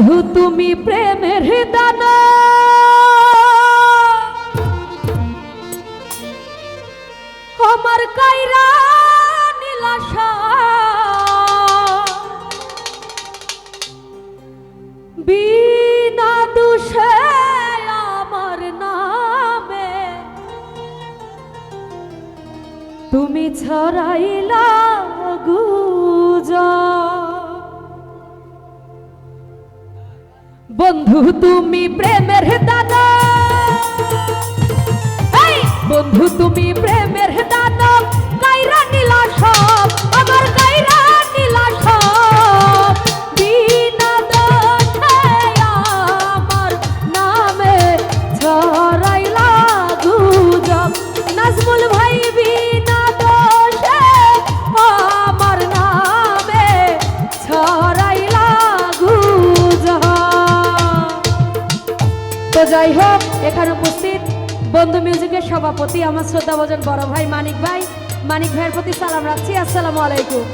বন্ধু তুমি প্রেমের দানা আমার কাইরা নীলাশা। বিনা দুষে আমার নামে তুমি ছড়াইলা গুজা বন্ধু তুমি প্রেমের দানা বন্ধু তুমি প্রেমের যাই হোক, এখানে উপস্থিত বন্ধু মিউজিকের সভাপতি আমার শ্রদ্ধা শ্রদ্ধাভজন বড় ভাই মানিক ভাই। মানিক ভাইয়ের প্রতি সালাম রাখছি, আসসালামু আলাইকুম।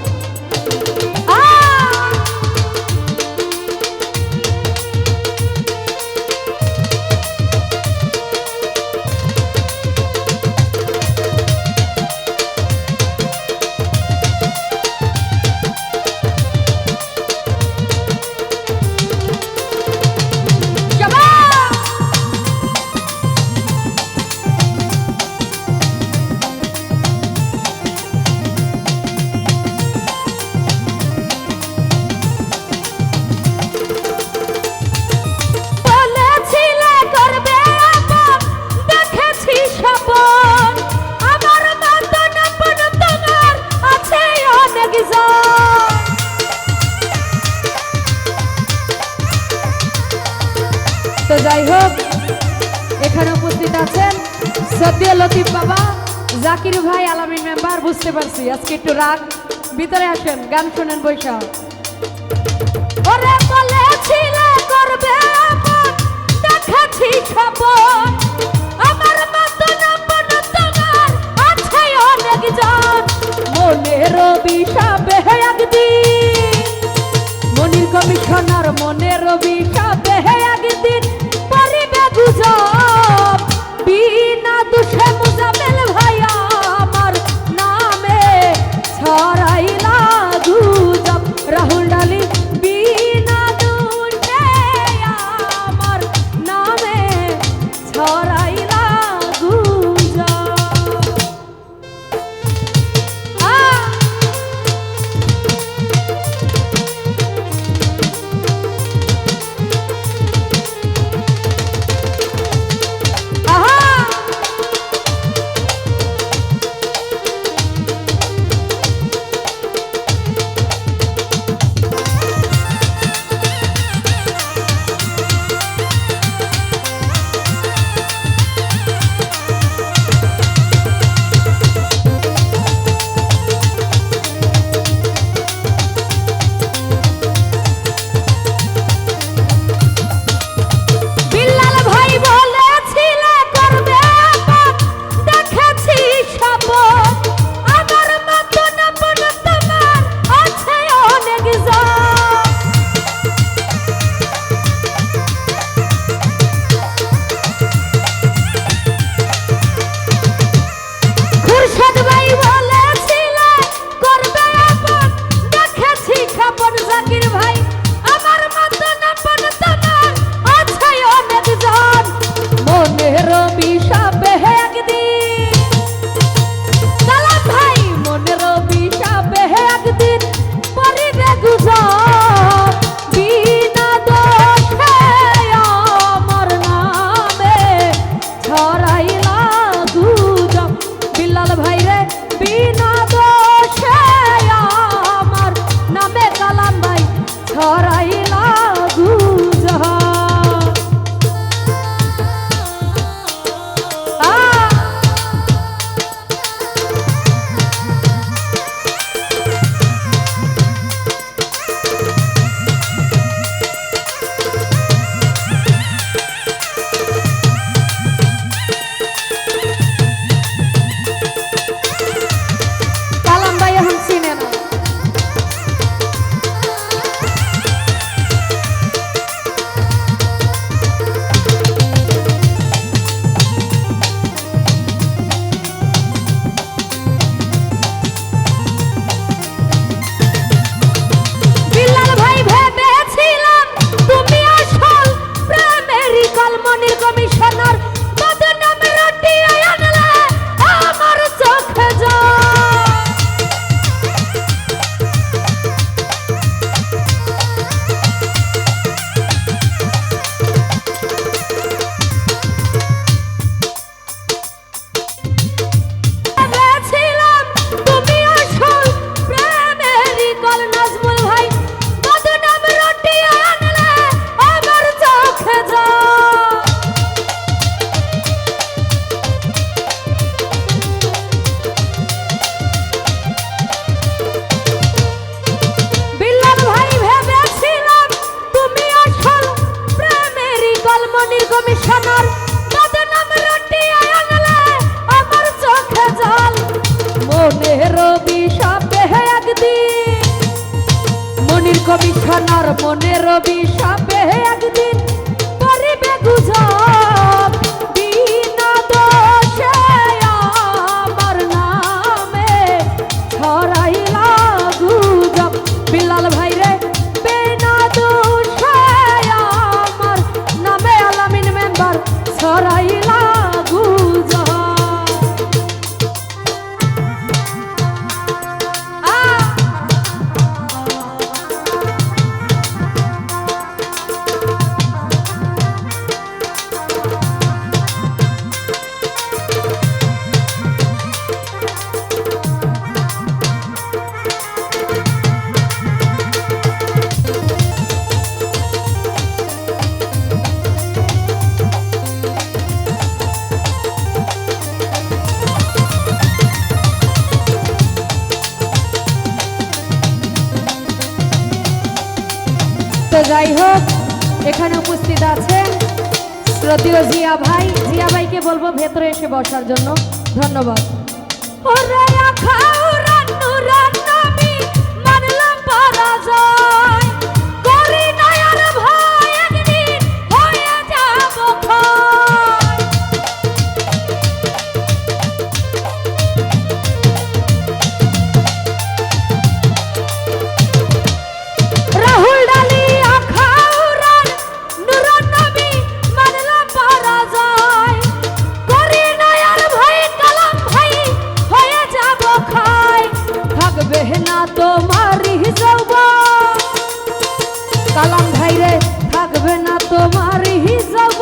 আছেন? সদ্য লতিফ বাবা, জাকির ভাই আলামিন মেম্বার, বুঝতে পারছি, আজকে একটু রাগ। ভিতরে আসেন, গান শোনেন বৈশাখ। মনের অভিশাপে একদিন, মনির কমিশনার মনের একদিন, পরিবে গুজব vai বিছানার মনের বিষাপে একদিন করিবে গুজর। তো যাই হোক, এখানে উপস্থিত আছেন শ্রোতীয় জিয়া ভাই। জিয়া ভাইকে বলব ভেতরে এসে বসার জন্য। ধন্যবাদ। কালাম ভাইরে থাকবে না তোমার হিসাব